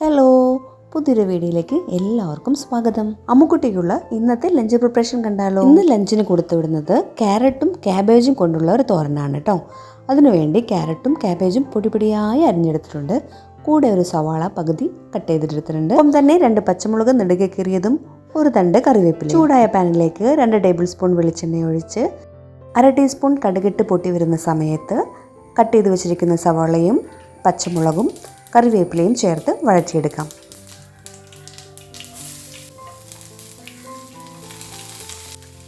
Hello പുതിയൊരു വീഡിയോയിലേക്ക് എല്ലാവർക്കും സ്വാഗതം. അമ്മുക്കുട്ടിക്കുള്ള ഇന്നത്തെ ലഞ്ച് പ്രിപ്പറേഷൻ കണ്ടാലോ? ഇന്ന് ലഞ്ചിന് കൊടുത്തു വിടുന്നത് ക്യാരറ്റും ക്യാബേജും കൊണ്ടുള്ള ഒരു തോരനാണ് കേട്ടോ അതിനുവേണ്ടി ക്യാരറ്റും ക്യാബേജും പൊടിപൊടിയായി അരിഞ്ഞെടുത്തിട്ടുണ്ട്. കൂടെ ഒരു സവാള പകുതി കട്ട് ചെയ്തിട്ടെടുത്തിട്ടുണ്ട്. ഒപ്പം തന്നെ രണ്ട് പച്ചമുളക് നെടുകെ കീറിയതും ഒരു തണ്ട് കറിവേപ്പില ചൂടായ പാനിലേക്ക് രണ്ട് ടേബിൾ സ്പൂൺ വെളിച്ചെണ്ണ ഒഴിച്ച് അര ടീസ്പൂൺ കടുകിട്ട് പൊട്ടി വരുന്ന സമയത്ത് കട്ട് ചെയ്ത് വെച്ചിരിക്കുന്ന സവാളയും പച്ചമുളകും കറിവേപ്പിലയും ചേർത്ത് വഴറ്റിയെടുക്കാം.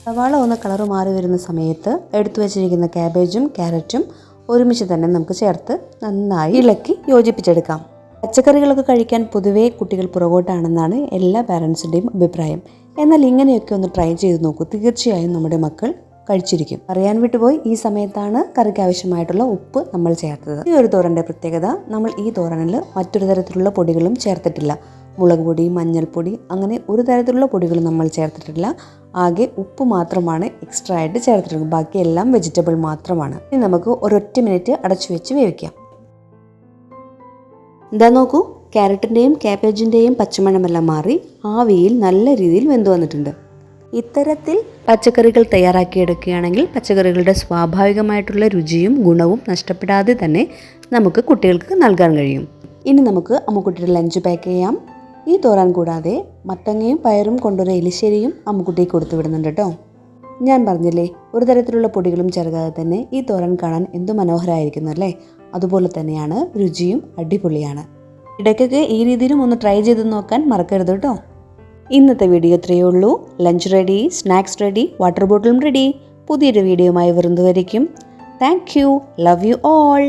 സവാള ഒന്ന് കളർ മാറി വരുന്ന സമയത്ത് എടുത്തു വച്ചിരിക്കുന്ന ക്യാബേജും ക്യാരറ്റും ഒരുമിച്ച് തന്നെ നമുക്ക് ചേർത്ത് നന്നായി ഇളക്കി യോജിപ്പിച്ചെടുക്കാം. പച്ചക്കറികളൊക്കെ കഴിക്കാൻ പൊതുവേ കുട്ടികൾ പുറകോട്ടാണെന്നാണ് എല്ലാ പാരൻസിന്റെയും അഭിപ്രായം. എന്നാൽ ഇങ്ങനെയൊക്കെ ഒന്ന് ട്രൈ ചെയ്ത് നോക്കൂ. തീർച്ചയായും നമ്മുടെ മക്കൾ കഴിച്ചിരിക്കും. അറിയാൻ വിട്ടുപോയി ഈ സമയത്താണ് കറിക്ക് ആവശ്യമായിട്ടുള്ള ഉപ്പ് നമ്മൾ ചേർത്തത്. ഈ ഒരു തോരന്റെ പ്രത്യേകത നമ്മൾ ഈ തോരനിൽ മറ്റൊരു തരത്തിലുള്ള പൊടികളും ചേർത്തിട്ടില്ല. മുളക് പൊടി മഞ്ഞൾപ്പൊടി അങ്ങനെ ഒരു തരത്തിലുള്ള പൊടികളും നമ്മൾ ചേർത്തിട്ടില്ല. ആകെ ഉപ്പ് മാത്രമാണ് എക്സ്ട്രാ ആയിട്ട് ചേർത്തിട്ടുള്ളത്. ബാക്കി എല്ലാം വെജിറ്റബിൾ മാത്രമാണ്. ഇനി നമുക്ക് ഒരൊറ്റ മിനിറ്റ് അടച്ചു വെച്ച് വേവിക്കാം. ഇതാ നോക്കൂ ക്യാരറ്റിന്റെയും ക്യാബേജിന്റെയും പച്ചമണമെല്ലാം മാറി ആവിയിൽ നല്ല രീതിയിൽ വെന്തു വന്നിട്ടുണ്ട്. ഇത്തരത്തിൽ പച്ചക്കറികൾ തയ്യാറാക്കിയെടുക്കുകയാണെങ്കിൽ പച്ചക്കറികളുടെ സ്വാഭാവികമായിട്ടുള്ള രുചിയും ഗുണവും നഷ്ടപ്പെടാതെ തന്നെ നമുക്ക് കുട്ടികൾക്ക് നൽകാൻ കഴിയും. ഇനി നമുക്ക് അമ്മുക്കുട്ടിയുടെ ലഞ്ച് പാക്ക് ചെയ്യാം. ഈ തോരാൻ കൂടാതെ മത്തങ്ങയും പയറും കൊണ്ടൊരു എലിശ്ശേരിയും അമ്മുക്കുട്ടിക്ക് കൊടുത്തു വിടുന്നുണ്ട് കേട്ടോ. ഞാൻ പറഞ്ഞില്ലേ ഒരു തരത്തിലുള്ള പൊടികളും ചേർക്കാതെ തന്നെ ഈ തോരൻ കാണാൻ എന്തു മനോഹരമായിരിക്കുന്നു അല്ലേ? അതുപോലെ തന്നെയാണ് രുചിയും അടിപൊളിയാണ്. ഇടയ്ക്കൊക്കെ ഈ രീതിയിലും ഒന്ന് ട്രൈ ചെയ്ത് നോക്കാൻ മറക്കരുത് കേട്ടോ. ഇന്നത്തെ വീഡിയോ ഇത്രയേ ഉള്ളൂ. Lunch ready snacks ready water ബോട്ടിലും ready പുതിയൊരു വീഡിയോയുമായി വരുന്നതുവരിക്കും. Thank you love you all